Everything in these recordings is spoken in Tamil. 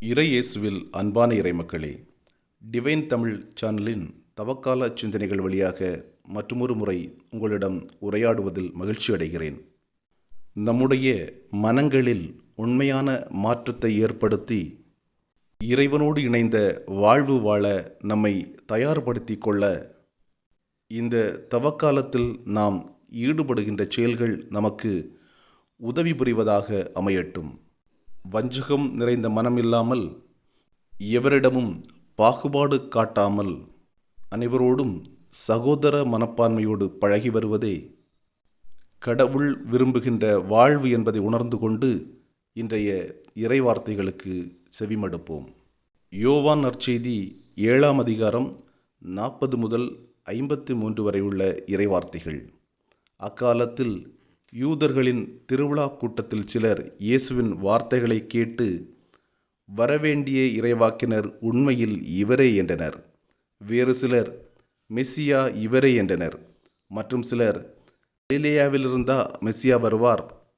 இறை இயேசுவில் அன்பான இறைமக்களே டிவைன் தமிழ் சேனலின் தவக்கால சிந்தனைகள் வழியாக மற்றொரு முறை உங்களிடம் உரையாடுவதில் மகிழ்ச்சி அடைகிறேன். நம்முடைய மனங்களில் உண்மையான மாற்றத்தை ஏற்படுத்தி இறைவனோடு இணைந்த வாழ்வு வாழ நம்மை தயார்படுத்தி கொள்ள இந்த தவக்காலத்தில் நாம் ஈடுபடுகின்ற செயல்கள் நமக்கு உதவி புரிவதாக அமையட்டும். வஞ்சகம் நிறைந்த மனம் இல்லாமல் எவரிடமும் பாகுபாடு காட்டாமல் அனைவரோடும் சகோதர மனப்பான்மையோடு பழகி வருவதே கடவுள் விரும்புகின்ற வாழ்வு என்பதை உணர்ந்து கொண்டு இன்றைய இறைவார்த்தைகளுக்கு செவிமடுப்போம். யோவான் நற்செய்தி ஏழாம் அதிகாரம் நாற்பது முதல் ஐம்பத்தி மூன்று வரை உள்ள இறைவார்த்தைகள். அக்காலத்தில் யூதர்களின் திருவிழா கூட்டத்தில் சிலர் இயேசுவின் வார்த்தைகளை கேட்டு வரவேண்டிய இறைவாக்கினர் உண்மையில் இவரே என்றனர். வேறு சிலர் மெஸ்ஸியா இவரே என்றனர். மற்றும் சிலர் கலிலேயாவிலிருந்தா மெஸ்ஸியா வருவார்.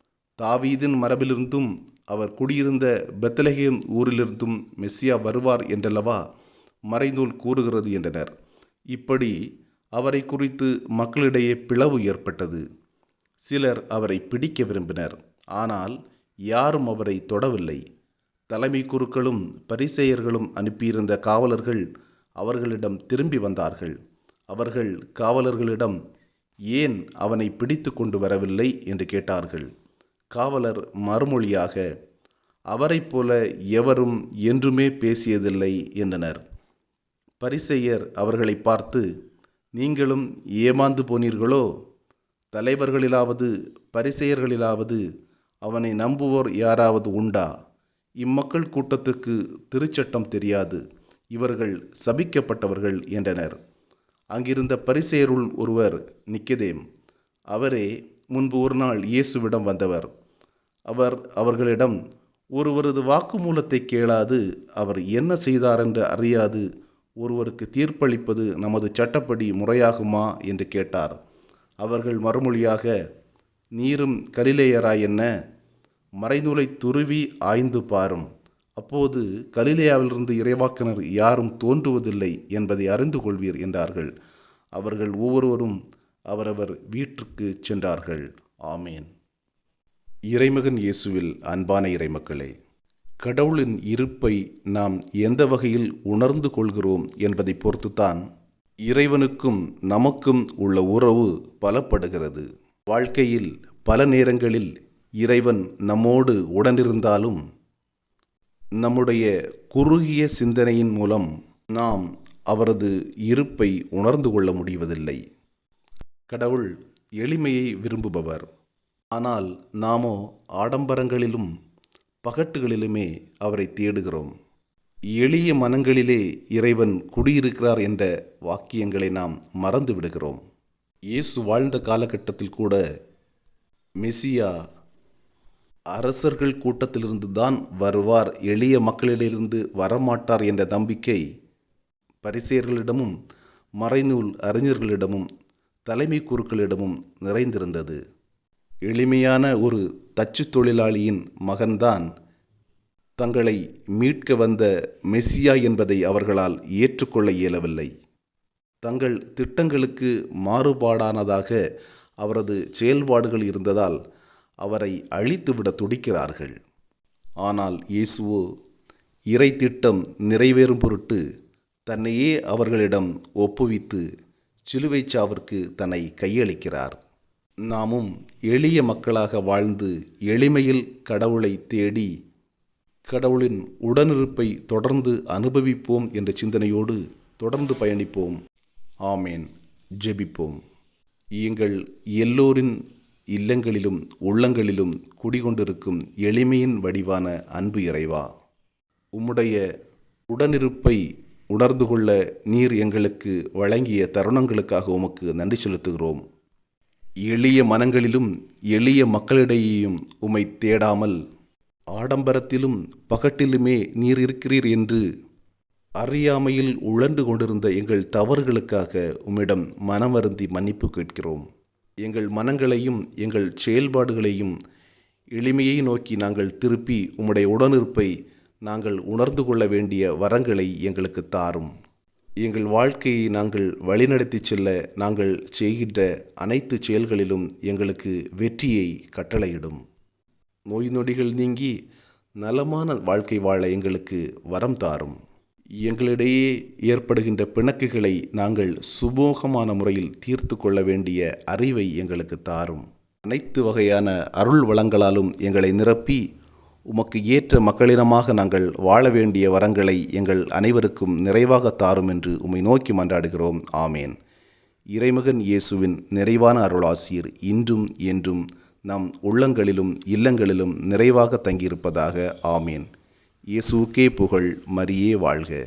தாவீதின் மரபிலிருந்தும் அவர் குடியிருந்த பெத்தலகேம் ஊரிலிருந்தும் மெஸ்ஸியா வருவார் என்றல்லவா மறைநூல் கூறுகிறது என்றனர். இப்படி அவரை குறித்து மக்களிடையே பிளவு ஏற்பட்டது. சிலர் அவரை பிடிக்க விரும்பினர். ஆனால் யாரும் அவரை தொடவில்லை. தலைமை குருக்களும் பரிசெயர்களும் அனுப்பியிருந்த காவலர்கள் அவர்களிடம் திரும்பி வந்தார்கள். அவர்கள் காவலர்களிடம் ஏன் அவனை பிடித்து கொண்டு வரவில்லை? என்று கேட்டார்கள். காவலர் மறுமொழியாக அவரைப் போல எவரும் என்றுமே பேசியதில்லை என்றனர். பரிசெயர் அவர்களை பார்த்து நீங்களும் ஏமாந்து போனீர்களோ? தலைவர்களிலாவது பரிசெயர்களிலாவது அவனை நம்புவோர் யாராவது உண்டா? இம்மக்கள் கூட்டத்துக்கு திருச்சட்டம் தெரியாது. இவர்கள் சபிக்கப்பட்டவர்கள் என்றனர். அங்கிருந்த பரிசெயருள் ஒருவர் நிக்கதேம். அவரே முன்பு ஒரு நாள் இயேசுவிடம் வந்தவர். அவர் அவர்களிடம் ஒருவரது வாக்குமூலத்தை கேளாது அவர் என்ன செய்தார் என்று அறியாது. ஒருவருக்கு தீர்ப்பளிப்பது நமது சட்டப்படி முறையாகுமா? என்று கேட்டார். அவர்கள் மறுமொழியாக நீரும் கலிலேயரா என்ன? மறைநூலை துருவி ஆய்ந்து பாரும். அப்போது கலிலேயாவிலிருந்து இறைவாக்கினர் யாரும் தோன்றுவதில்லை என்பதை அறிந்து கொள்வீர் என்றார்கள். அவர்கள் ஒவ்வொருவரும் அவரவர் வீட்டிற்கு சென்றார்கள். ஆமேன். இறைமகன் இயேசுவில் அன்பான இறைமக்களே கடவுளின் இருப்பை நாம் எந்த வகையில் உணர்ந்து கொள்கிறோம் என்பதை பொறுத்துத்தான் இறைவனுக்கும் நமக்கும் உள்ள உறவு பலப்படுகிறது. வாழ்க்கையில் பல நேரங்களில் இறைவன் நம்மோடு உடனிருந்தாலும் நம்முடைய குறுகிய சிந்தனையின் மூலம் நாம் அவரது இருப்பை உணர்ந்து கொள்ள முடிவதில்லை. கடவுள் எளிமையை விரும்புபவர். ஆனால் நாமோ ஆடம்பரங்களிலும் பகட்டுகளிலுமே அவரை தேடுகிறோம். எளிய மனங்களிலே இறைவன் குடியிருக்கிறார் என்ற வாக்கியங்களை நாம் மறந்து விடுகிறோம். இயேசு வாழ்ந்த காலகட்டத்தில் கூட மெசியா அரசர்கள் கூட்டத்திலிருந்து தான் வருவார் எளிய மக்களிலிருந்து வரமாட்டார் என்ற நம்பிக்கை பரிசெயர்களிடமும் மறைநூல் அறிஞர்களிடமும் தலைமை குருக்களிடமும் நிறைந்திருந்தது. எளிமையான ஒரு தச்சு தொழிலாளியின் மகன்தான் தங்களை மீட்க வந்த மெஸ்ஸியா என்பதை அவர்களால் ஏற்றுக்கொள்ள இயலவில்லை. தங்கள் திட்டங்களுக்கு மாறுபாடானதாக அவரது செயல்பாடுகள் இருந்ததால் அவரை அழித்துவிட துடிக்கிறார்கள். ஆனால் இயேசுவோ இறை திட்டம் நிறைவேறும் பொருட்டு தன்னையே அவர்களிடம் ஒப்புவித்து சிலுவை சாவிற்கு தன்னை கையளிக்கிறார். நாமும் எளிய மக்களாக வாழ்ந்து எளிமையில் கடவுளை தேடி கடவுளின் உடனிருப்பை தொடர்ந்து அனுபவிப்போம் என்ற சிந்தனையோடு தொடர்ந்து பயணிப்போம். ஆமேன். ஜெபிப்போம். எங்கள் எல்லோரின் இல்லங்களிலும் உள்ளங்களிலும் குடிகொண்டிருக்கும் எளிமையின் வடிவான அன்பு இறைவா. உம்முடைய உடனிருப்பை உணர்ந்து கொள்ள நீர் எங்களுக்கு வழங்கிய தருணங்களுக்காக உமக்கு நன்றி செலுத்துகிறோம். எளிய மனங்களிலும் எளிய மக்களிடையேயும் உம்மை தேடாமல் ஆடம்பரத்திலும் பகட்டிலுமே நீர் இருக்கிறீர் என்று அறியாமையில் உழண்டு கொண்டிருந்த எங்கள் தவறுகளுக்காக உம்மிடம் மனம் வருந்தி மன்னிப்பு கேட்கிறோம். எங்கள் மனங்களையும் எங்கள் செயல்பாடுகளையும் எளிமையை நோக்கி நாங்கள் திருப்பி உம்முடைய உடனிருப்பை நாங்கள் உணர்ந்து கொள்ள வேண்டிய வரங்களை எங்களுக்கு தாரும். எங்கள் வாழ்க்கையை நாங்கள் வழிநடத்திச் செல்ல நாங்கள் செய்கின்ற அனைத்து செயல்களிலும் எங்களுக்கு வெற்றியை கட்டளையிடும். நோய் நொடிகள் நீங்கி நலமான வாழ்க்கை வாழ எங்களுக்கு வரம் தாரும். எங்களிடையே ஏற்படுகின்ற பிணக்குகளை நாங்கள் சுமூகமான முறையில் தீர்த்து கொள்ள வேண்டிய அறிவை எங்களுக்கு தாரும். அனைத்து வகையான அருள் வளங்களாலும் எங்களை நிரப்பி உமக்கு ஏற்ற மக்களினமாக நாங்கள் வாழ வேண்டிய வரங்களை எங்கள் அனைவருக்கும் நிறைவாக தாரும் என்று உம்மை நோக்கி மன்றாடுகிறோம். ஆமேன். இறைமகன் இயேசுவின் நிறைவான அருளாசியர் இன்றும் என்றும் நம் உள்ளங்களிலும் இல்லங்களிலும் நிறைவாக தங்கியிருப்பதாக ஆமீன். இயேசுக்கே புகழ் மரியே வாழ்க.